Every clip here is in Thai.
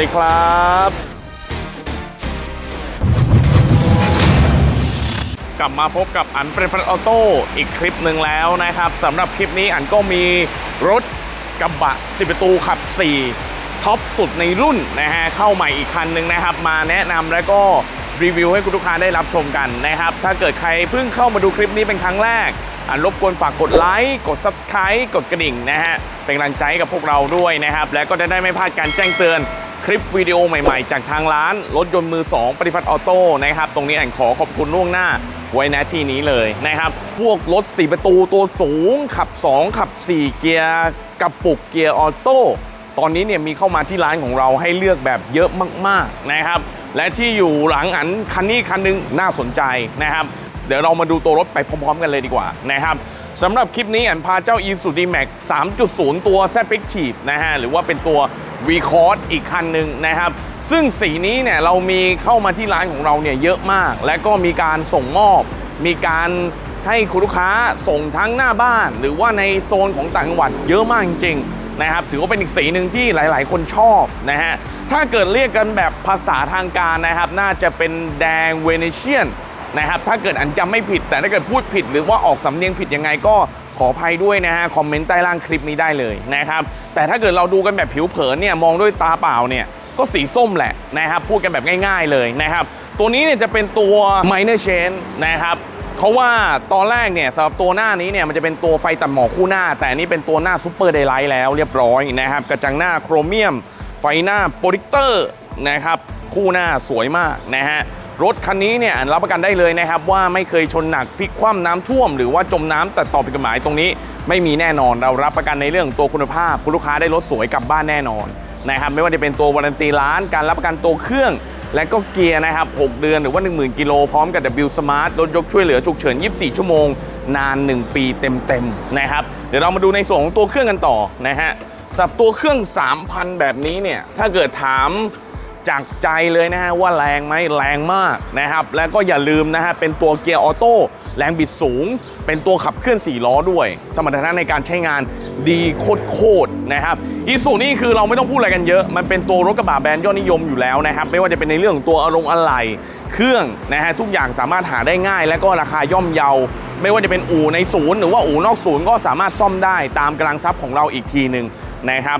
ดีครับกลับมาพบกับอันเป็นพันออโต้อีกคลิปหนึ่งแล้วนะครับสำหรับคลิปนี้อันก็มีรถกระบะ 10 ประตูขับ 4 ท็อปสุดในรุ่นนะฮะเข้าใหม่อีกคันหนึ่งนะครับ มาแนะนำแล้วก็รีวิวให้คุณลูกค้าได้รับชมกันนะครับ ถ้าเกิดใครเพิ่งเข้ามาดูคลิปนี้เป็นครั้งแรกอันรบกวนฝากกดไลค์ กด Subscribe กดกระดิ่งนะฮะ เป็นกำลังใจกับพวกเราด้วยนะครับ และก็จะได้ไม่พลาดการแจ้งเตือน คลิปวิดีโอใหม่ๆ จากทางร้าน รถยนต์มือ 2 ปฏิพัฒน์ออโต้นะครับ ตรงนี้อันขอขอบคุณล่วงหน้าไว้ณที่นี้เลยนะครับ พวกรถ 4 ประตูตัวสูง ขับ 2 ขับ 4 เกียร์กระปุกเกียร์ออโต้ตอนนี้เนี่ยมีเข้ามาที่ร้านของเราให้เลือกแบบเยอะมากๆนะครับ และที่อยู่หลังอันคันนี้คันหนึงน่าสนใจนะครับ เดี๋ยวเรามาดูตัวรถไปพร้อม ๆ กันเลยดีกว่านะครับ สำหรับคลิปนี้อันพาเจ้า e s u d m a x 3.0 ตัว z p i c c h e e นะฮะ หรือว่าเป็นตัว v c o r d อีกคันหนึ่งนะครับ ซึ่งสีนี้เนี่ยเรามีเข้ามาที่ร้านของเราเนี่ยเยอะมาก และก็มีการส่งมอบ มีการให้คุณลูกค้าส่งทั้งหน้าบ้าน หรือว่าในโซนของต่างจังหวัดเยอะมากจริงๆนะครับ ถือว่าเป็นอีกสีหนึ่งที่หลาย ๆ คนชอบนะฮะ ถ้าเกิดเรียกกันแบบภาษาทางการนะครับ น่าจะเป็นแดงเวเนเชียน นะครับถ้าเกิดอันจำไม่ผิด แต่ถ้าเกิดพูดผิดหรือว่าออกสำเนียงผิดยังไงก็ขออภัยด้วยนะฮะคอมเมนต์ใต้ล่างคลิปนี้ได้เลยนะครับแต่ถ้าเกิดเราดูกันแบบผิวเผินเนี่ยมองด้วยตาเปล่าเนี่ยก็สีส้มแหละนะครับพูดกันแบบง่ายๆเลยนะครับตัวนี้เนี่ยจะเป็นตัว minor change นะครับเพราะว่าตอนแรกเนี่ยสำหรับตัวหน้านี้เนี่ยมันจะเป็นตัวไฟตัดหมอกคู่หน้า แต่อันนี่เป็นตัวหน้าซูเปอร์ไดไลท์แล้วเรียบร้อยนะครับกระจังหน้าโครเมียม ไฟหน้าโปรดิกเตอร์นะครับคู่หน้าสวยมากนะฮะ รถคันนี้เนี่ยรับประกันได้เลยนะครับ ว่าไม่เคยชนหนักพลิกคว่ำน้ำท่วม หรือว่าจมน้ำแต่ต่อผิดกฎหมายตรงนี้ ไม่มีแน่นอนเรารับประกันในเรื่องตัวคุณภาพคุณลูกค้าได้รถสวยกลับบ้านแน่นอนนะครับไม่ว่าจะเป็นตัววารันตีร้าน การรับประกันตัวเครื่อง และก็เกียร์นะครับ 6 เดือนหรือว่า 10,000 กิโลพร้อมกับ W Smart รถยกช่วยเหลือฉุกเฉิน 24 ชั่วโมง นาน 1 ปีเต็มๆนะครับเดี๋ยวเรามาดูในส่วนของตัวเครื่องกันต่อนะฮะสำหรับตัวเครื่อง 3,000 แบบนี้เนี่ยถ้าเกิดถาม จากใจเลยนะฮะว่าแรงไหมแรงมากนะครับ แล้วก็อย่าลืมนะฮะเป็นตัวเกียร์ออโต้แรงบิดสูง เป็นตัวขับเคลื่อน 4 ล้อด้วย สมรรถนะในการใช้งานดีโคตรๆนะครับอีสูนี่คือเราไม่ต้องพูดอะไรกันเยอะ มันเป็นตัวรถกระบะแบรนด์ยอดนิยมอยู่แล้วนะครับ ไม่ว่าจะเป็นในเรื่องของตัวอารมณ์อะไหล่เครื่องนะฮะทุกอย่างสามารถหาได้ง่าย และก็ราคาย่อมเยาไม่ว่าจะเป็นอู่ในศูนย์หรือว่าอู่นอกศูนย์ก็สามารถซ่อมได้ตามกำลังทรัพย์ของเราอีกทีหนึ่งนะครับ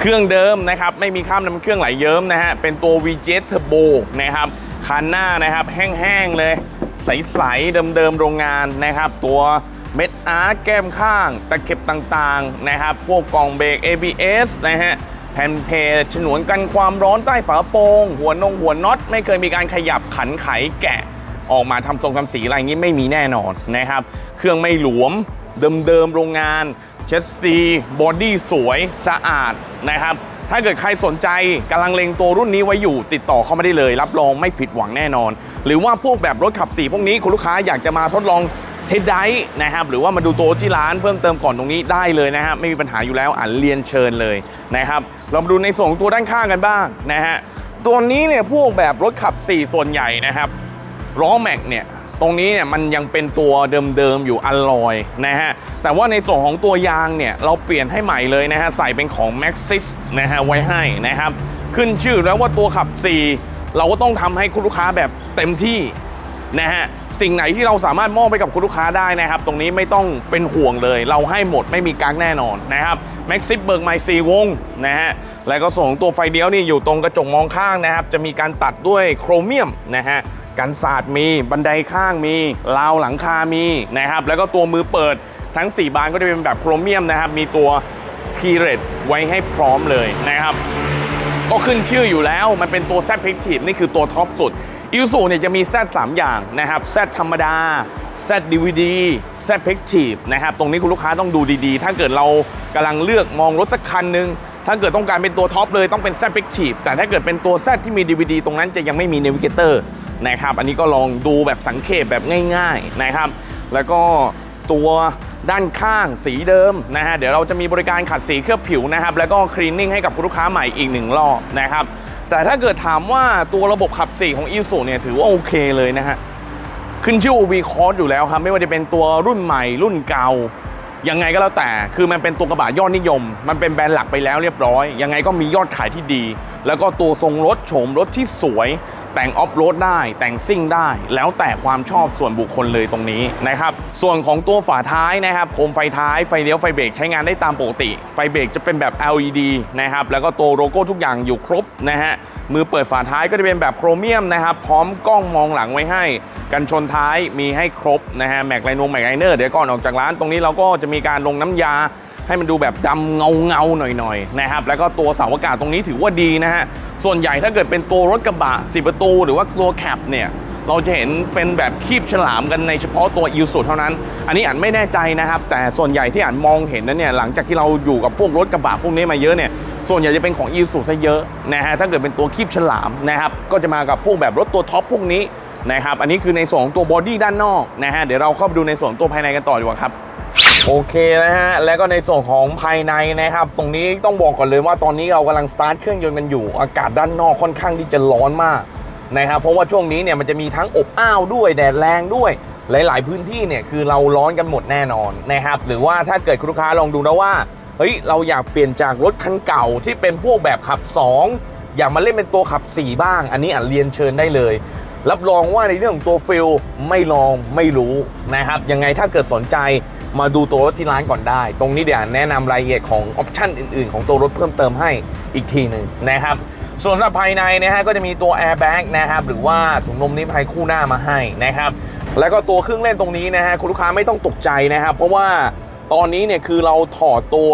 เครื่องเดิมนะครับไม่มีข้ามน้ำเครื่องไหลเยิ้มนะฮะเป็นตัว VJet Turbo นะครับคันหน้านะครับแห้งๆเลยใสๆเดิมๆโรงงานนะครับ ตัวเม็ดอาร์ตแก้มข้าง ตะเข็บต่างๆนะครับ พวกกล่องเบรก ABS นะฮะแผ่นเพจฉนวนกันความร้อนใต้ฝาโปร่งหัวนงหัวน็อต ไม่เคยมีการขยับขันไขแกะ ออกมาทำทรงทำสีอะไรอย่างนี้ไม่มีแน่นอนนะครับ เครื่องไม่หลวมเดิมๆโรงงาน เชสซีบอดี้สวยสะอาดนะครับ ถ้าเกิดใครสนใจกำลังเล็งตัวรุ่นนี้ไว้อยู่ ติดต่อเข้ามาได้เลย รับรองไม่ผิดหวังแน่นอน หรือว่าพวกแบบรถขับสีพวกนี้คุณลูกค้าอยากจะมาทดลองเทสไดร์นะครับ หรือว่ามาดูตัวที่ร้านเพิ่มเติมก่อนตรงนี้ได้เลยนะฮะไม่มีปัญหาอยู่แล้วอ่านเรียนเชิญเลยนะครับเรามาดูในส่วนของตัวด้านข้างกันบ้างนะฮะตัวนี้เนี่ยพวกแบบรถขับ 4 ส่วนใหญ่นะครับล้อแม็กเนี่ย ตรงนี้เนี่ยมันยังเป็นตัวเดิมๆอยู่อลลอยนะฮะแต่ว่าในส่วนของตัวยางเนี่ยเราเปลี่ยนให้ใหม่เลยนะฮะใส่เป็นของ Maxxis นะฮะไว้ให้นะครับขึ้นชื่อแล้วว่าตัวขับ 4 เราก็ต้องทำให้คุณลูกค้าแบบเต็มที่นะฮะสิ่งไหนที่เราสามารถมอบไปกับคุณลูกค้าได้นะครับ ตรงนี้ไม่ต้องเป็นห่วงเลย เราให้หมดไม่มีกักแน่นอนนะครับแม็กซิสเบิร์กไมซีวงนะฮะแล้วก็ส่วนของตัวไฟเดียวนี่อยู่ตรงกระจกมองข้างนะครับ จะมีการตัดด้วยโครเมียมนะฮะ กันศาสตร์มี บันไดข้างมี ราวหลังคามีนะครับ แล้วก็ตัวมือเปิดทั้ง 4 บานก็จะเป็นแบบโครเมียมนะครับ มีตัวคีเรตไว้ให้พร้อมเลยนะครับ ก็ขึ้นชื่ออยู่แล้ว มันเป็นตัว Z p i c t i v e นี่คือตัวท็อปสุดอิ s u เนี่ยจะมี Z 3อย่างนะครับ Z ธรรมดา Z DVD Z p i c t i v e นะครับ ตรงนี้คุณลูกค้าต้องดูดีๆ ถ้าเกิดเรากำลังเลือกมองรถสักคันหนึ่งถ้าเกิดต้องการเป็นตัวท็อปเลยต้องเป็น Z p i c t i v e แต่ถ้าเกิดเป็นตัว Z ที่มี DVD ตรงนั้นจะยังไม่มี Navigator น นะครับ อันนี้ก็ลองดูแบบสังเกตแบบง่ายๆนะครับ แล้วก็ตัวด้านข้างสีเดิมนะฮะเดี๋ยวเราจะมีบริการขัดสีเคลือบผิวนะครับ แล้วก็คลีนนิ่งให้กับลูกค้าใหม่อีกหนึ่งรอบนะครับ แต่ถ้าเกิดถามว่าตัวระบบขับสีของอีซูเนี่ยถือว่าโอเคเลยนะฮะขึ้นชื่อ V c o r s อยู่แล้วครับ ไม่ว่าจะเป็นตัวรุ่นใหม่ รุ่นเก่ายังไงก็แล้วแต่คือมันเป็นตัวกระบะยอดนิยม มันเป็นแบรนด์หลักไปแล้วเรียบร้อย ยังไงก็มียอดขายที่ดี แล้วก็ตัวทรงรถโฉมรถที่สวย แต่งออฟโรดได้แต่งซิ่งได้ แล้วแต่ความชอบส่วนบุคคลเลยตรงนี้นะครับส่วนของตัวฝาท้ายนะครับโคมไฟท้ายไฟเลี้ยวไฟเบรกใช้งานได้ตามปกติ ไฟเบรกจะเป็นแบบ LED นะครับแล้วก็ตัวโลโก้ทุกอย่างอยู่ครบนะฮะมือเปิดฝาท้ายก็จะเป็นแบบโครเมียมนะครับพร้อมกล้องมองหลังไว้ให้ กันชนท้ายมีให้ครบนะฮะแม็กไลนงแม็กไลเนอร์เดี๋ยวก่อนออกจากร้านตรงนี้เราก็จะมีการลงน้ำยา ให้มันดูแบบดำเงาเงาหน่อยๆนะครับแล้วก็ตัวเสาอากาศตรงนี้ถือว่าดีนะฮะส่วนใหญ่ถ้าเกิดเป็นตัวรถกระบะ10ประตู หรือว่าตัวแคปเนี่ยเราจะเห็นเป็นแบบคีบฉลามกันในเฉพาะตัวอิวสุเท่านั้น อันนี้อันไม่แน่ใจนะครับ แต่ส่วนใหญ่ที่อันมองเห็นนั้นเนี่ยหลังจากที่เราอยู่กับพวกรถกระบะพวกนี้มาเยอะเนี่ยส่วนใหญ่จะเป็นของอิวสุซะเยอะนะฮะถ้าเกิดเป็นตัวคีบฉลามนะครับก็จะมากับพวกแบบรถตัวท็อปพวกนี้นะครับอันนี้คือในส่วนของตัวบอดี้ด้านนอกนะฮะเดี๋ยวเราเข้าไปดูในส่วนตัวภายในกันต่อดีกว่าครับ โอเคนะฮะ แล้วก็ในส่วนของภายในนะครับ ตรงนี้ต้องบอกก่อนเลยว่าตอนนี้เรากำลังสตาร์ทเครื่องยนต์กันอยู่ อากาศด้านนอกค่อนข้างที่จะร้อนมากนะครับ เพราะว่าช่วงนี้เนี่ยมันจะมีทั้งอบอ้าวด้วยแดดแรงด้วย หลาย ๆ พื้นที่เนี่ยคือเราร้อนกันหมดแน่นอนนะครับ หรือว่าถ้าเกิดคุณลูกค้าลองดูนะว่า เฮ้ย เราอยากเปลี่ยนจากรถคันเก่าที่เป็นพวกแบบขับ 2 อยากมาเล่นเป็นตัวขับ 4 บ้าง อันนี้อะเรียนเชิญได้เลยรับรองว่าในเรื่องของตัวฟิลไม่ลองไม่รู้นะครับ ยังไงถ้าเกิดสนใจ มาดูตัวรถที่ร้านก่อนได้ ตรงนี้เดี๋ยวแนะนำรายละเอียดของออปชันอื่นๆ ของตัวรถเพิ่มเติมให้อีกทีหนึ่งนะครับ ส่วนสำหรับภายในนะฮะก็จะมีตัวแอร์แบ็กนะครับหรือว่าถุงลมนิรภัยคู่หน้ามาให้นะครับแล้วก็ตัวเครื่องเล่นตรงนี้นะฮะคุณลูกค้าไม่ต้องตกใจนะครับ เพราะว่าตอนนี้เนี่ยคือเราถอดตัว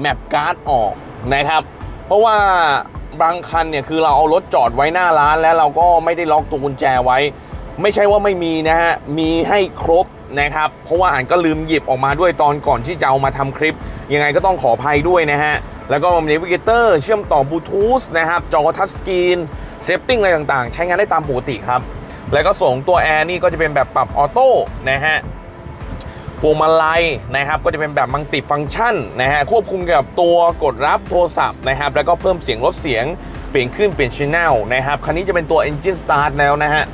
แมปการ์ดออกนะครับ เพราะว่าบางคันเนี่ยคือเราเอารถจอดไว้หน้าร้านแล้วเราก็ไม่ได้ล็อกตัวกุญแจไว้ ไม่ใช่ว่าไม่มีนะฮะมีให้ครบ นะครับเพราะว่าอ่านก็ลืมหยิบออกมาด้วยตอนก่อนที่จะเอามาทำคลิป ยังไงก็ต้องขออภัยด้วยนะฮะ แล้วก็มี n วิเกเตอร์เชื่อมต่อบลูทูธนะครับจอทัชสกรีนเซฟติ้งอะไรต่างๆ ใช้งานได้ตามปกติครับ แล้วก็ส่งตัวแอร์นี่ก็จะเป็นแบบปรับออโต้นะฮะพวงมาลัยนะครับก็จะเป็นแบบมังติฟังก์ชันนะฮะควบคุมกับตัวกดรับโทรศัพท์นะครับแล้วก็เพิ่มเสียงลดเสียงเปลี่ยนขึ้นเปลี่ยนชแนลนะครับคันนี้จะเป็นตัว Engine Start แล้วนะฮะ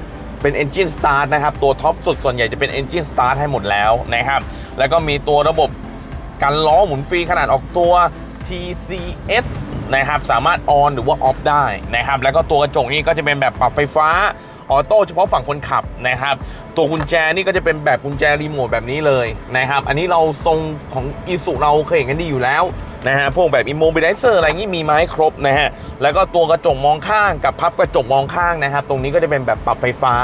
เป็น Engine Start นะครับ ตัวท็อปสุดส่วนใหญ่จะเป็น Engine Start ให้หมดแล้วนะครับ แล้วก็มีตัวระบบกันล้อหมุนฟรีขนาดออกตัว TCS นะครับ สามารถ on หรือว่า off ได้นะครับ แล้วก็ตัวกระจกนี่ก็จะเป็นแบบปรับไฟฟ้าออโต้เฉพาะฝั่งคนขับนะครับ ตัวกุญแจนี่ก็จะเป็นแบบกุญแจรีโมทแบบนี้เลยนะครับ อันนี้เราทรงของอีสุเราเคยเห็นกันดีอยู่แล้ว นะฮะพวกแบบอิโมบิลิเซอร์อะไรงี้มีไม้ครบนะฮะแล้วก็ตัวกระจกมองข้างกับพับกระจกมองข้างนะครับตรงนี้ก็จะเป็นแบบปรับไฟฟ้า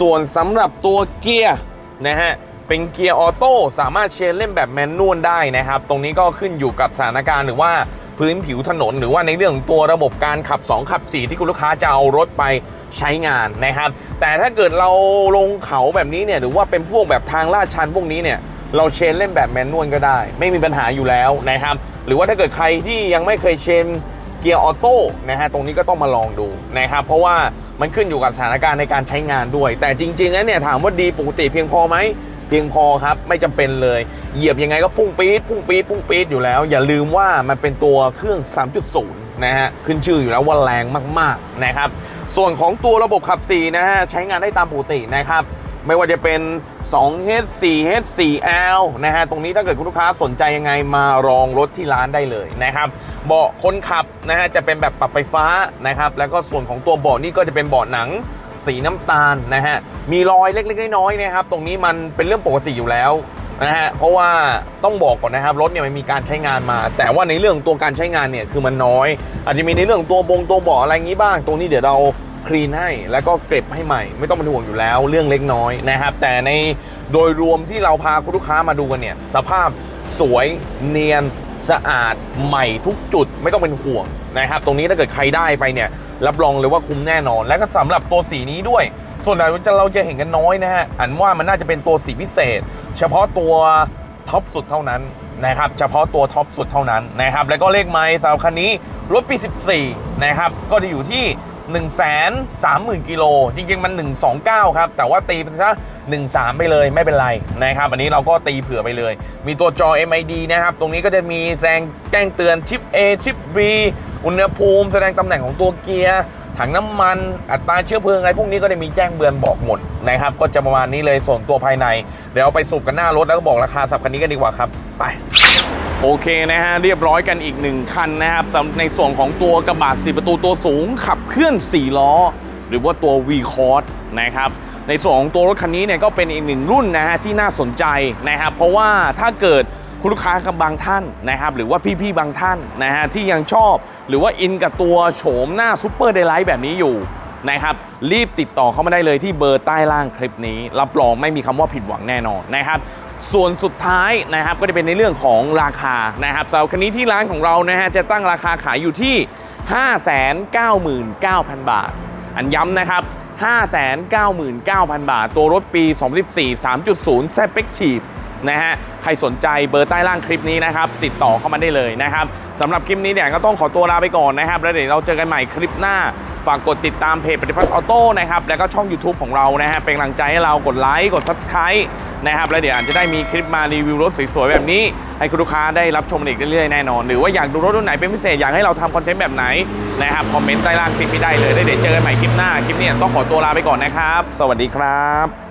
ส่วนสำหรับตัวเกียร์นะฮะเป็นเกียร์ออโต้สามารถเชนเล่นแบบแมนนวลได้นะครับ ตรงนี้ก็ขึ้นอยู่กับสถานการณ์หรือว่าพื้นผิวถนน หรือว่าในเรื่องของตัวระบบการขับ 2 ขับ 4 ที่คุณลูกค้าจะเอารถไปใช้งานนะครับ แต่ถ้าเกิดเราลงเขาแบบนี้เนี่ยหรือว่าเป็นพวกแบบทางลาดชันพวกนี้เนี่ยเราเชนเล่นแบบแมนนวลก็ได้ ไม่มีปัญหาอยู่แล้วนะครับ หรือว่าถ้าเกิดใครที่ยังไม่เคยเชนเกียร์ออโต้นะฮะตรงนี้ก็ต้องมาลองดูนะครับเพราะว่ามันขึ้นอยู่กับสถานการณ์ในการใช้งานด้วย แต่จริงๆแล้วเนี่ยถามว่าดีปกติเพียงพอไหมเพียงพอครับไม่จำเป็นเลย เหยียบยังไงก็พุ่งปี๊ดพุ่งปี๊ดพุ่งปี๊ดอยู่แล้ว อย่าลืมว่ามันเป็นตัวเครื่อง 3.0 นะฮะขึ้นชื่ออยู่แล้วว่าแรงมากๆนะครับส่วนของตัวระบบขับ4นะฮะใช้งานได้ตามปกตินะครับ ไม่ว่าจะเป็น 2H 4H 4L นะฮะ ตรงนี้ถ้าเกิดคุณลูกค้าสนใจยังไงมารองรถที่ร้านได้เลยนะครับเบาะคนขับนะฮะจะเป็นแบบปรับไฟฟ้านะครับ แล้วก็ส่วนของตัวเบาะนี่ก็จะเป็นเบาะหนังสีน้ำตาลนะฮะ มีรอยเล็กๆน้อยๆนะครับ ตรงนี้มันเป็นเรื่องปกติอยู่แล้วนะฮะ เพราะว่าต้องบอกก่อนนะครับรถเนี่ยมันมีการใช้งานมา แต่ว่าในเรื่องตัวการใช้งานเนี่ยคือมันน้อย อาจจะมีในเรื่องตัวบงตัวเบาะอะไรอย่างนี้บ้าง ตรงนี้เดี๋ยวเรา คลีนให้แล้วก็เก็บให้ใหม่ ไม่ต้องเป็นห่วงอยู่แล้วเรื่องเล็กน้อยนะครับ แต่ในโดยรวมที่เราพาคุณลูกค้ามาดูกันเนี่ย สภาพสวยเนียนสะอาดใหม่ทุกจุดไม่ต้องเป็นห่วงนะครับ ตรงนี้ถ้าเกิดใครได้ไปเนี่ย รับรองเลยว่าคุ้มแน่นอน และก็สำหรับตัวสีนี้ด้วย ส่วนใหญ่เราจะเห็นกันน้อยนะฮะอันว่ามันน่าจะเป็นตัวสีพิเศษ เฉพาะตัวท็อปสุดเท่านั้นนะครับเฉพาะตัวท็อปสุดเท่านั้นนะครับแล้วก็เลขไม้สำหรับคันนี้รถปี 14 นะครับ ก็จะอยู่ที่ 1 3 0 0 0 0กิโลจริง ๆ มัน 129 ครับ แต่ว่าตีไปซะ13 ไปเลยไม่เป็นไรนะครับอันนี้เราก็ตีเผื่อไปเลย มีตัวจอ MID นะครับ ตรงนี้ก็จะมีแสงแจ้งเตือนชิป A ชิป B อุณหภูมิแสดงตำแหน่งของตัวเกียร์ถังน้ำมันอัตราเชื้อเพลิงอะไรพวกนี้ก็ได้มีแจ้งเบือนบอกหมดนะครับ ก็จะประมาณนี้เลยส่วนตัวภายใน เดี๋ยวเอาไปสูบกันหน้ารถแล้วก็บอกราคาสับคันนี้กันดีกว่าครับ ไป โอเคนะฮะ เรียบร้อยกันอีกหนึ่งคันนะครับสำในส่วนของตัวกระบะ4ประตูตัวสูง ขับเคลื่อน 4 ล้อ หรือว่าตัว V c o r s นะครับในส่วนของตัวรถคันนี้เนี่ยก็เป็นอีกหนึ่งรุ่นนะฮะที่น่าสนใจนะครับ เพราะว่าถ้าเกิดคุณลูกค้ากับบางท่านนะครับ หรือว่าพี่ๆบางท่านนะฮะที่ยังชอบ หรือว่าอินกับตัวโฉมหน้าซูเปอร์เดลไลท์แบบนี้อยู่นะครับรีบติดต่อเข้ามาได้เลยที่เบอร์ใต้ล่างคลิปนี้ รับรองไม่มีคำว่าผิดหวังแน่นอนนะครับ ส่วนสุดท้ายนะครับก็จะเป็นในเรื่องของราคานะครับสำหรับคันนี้ที่ร้านของเรานะฮะจะตั้งราคาขายอยู่ที่ 599,000 บาท อันย้ำนะครับ 599,000 บาท ตัวรถปี 2014 3.0 s p e c t i v e นะฮะใครสนใจเบอร์ใต้ล่างคลิปนี้นะครับติดต่อเข้ามาได้เลยนะครับสำหรับคลิปนี้เนี่ยก็ต้องขอตัวลาไปก่อนนะครับ แล้วเดี๋ยวเราเจอกันใหม่คลิปหน้า ฝากกดติดตามเพจปฏิพัฒน์ออโต้นะครับแล้วก็ช่อง YouTube ของเรานะฮะเป็นกำลังใจให้เรากดไลค์กด Subscribe นะครับแล้วเดี๋ยวอาจจะได้มีคลิปมารีวิวรถสวยๆแบบนี้ ให้คุณลูกค้าได้รับชมอีกเรื่อยๆแน่นอน หรือว่าอยากดูรถรุ่นไหนเป็นพิเศษอยากให้เราทำคอนเทนต์แบบไหนนะครับคอมเมนต์ใต้ล่างคลิปนี้ได้เลยแล้วเดี๋ยวเจอกันใหม่คลิปหน้าคลิปนี้ต้องขอตัวลาไปก่อนนะครับ สวัสดีครับ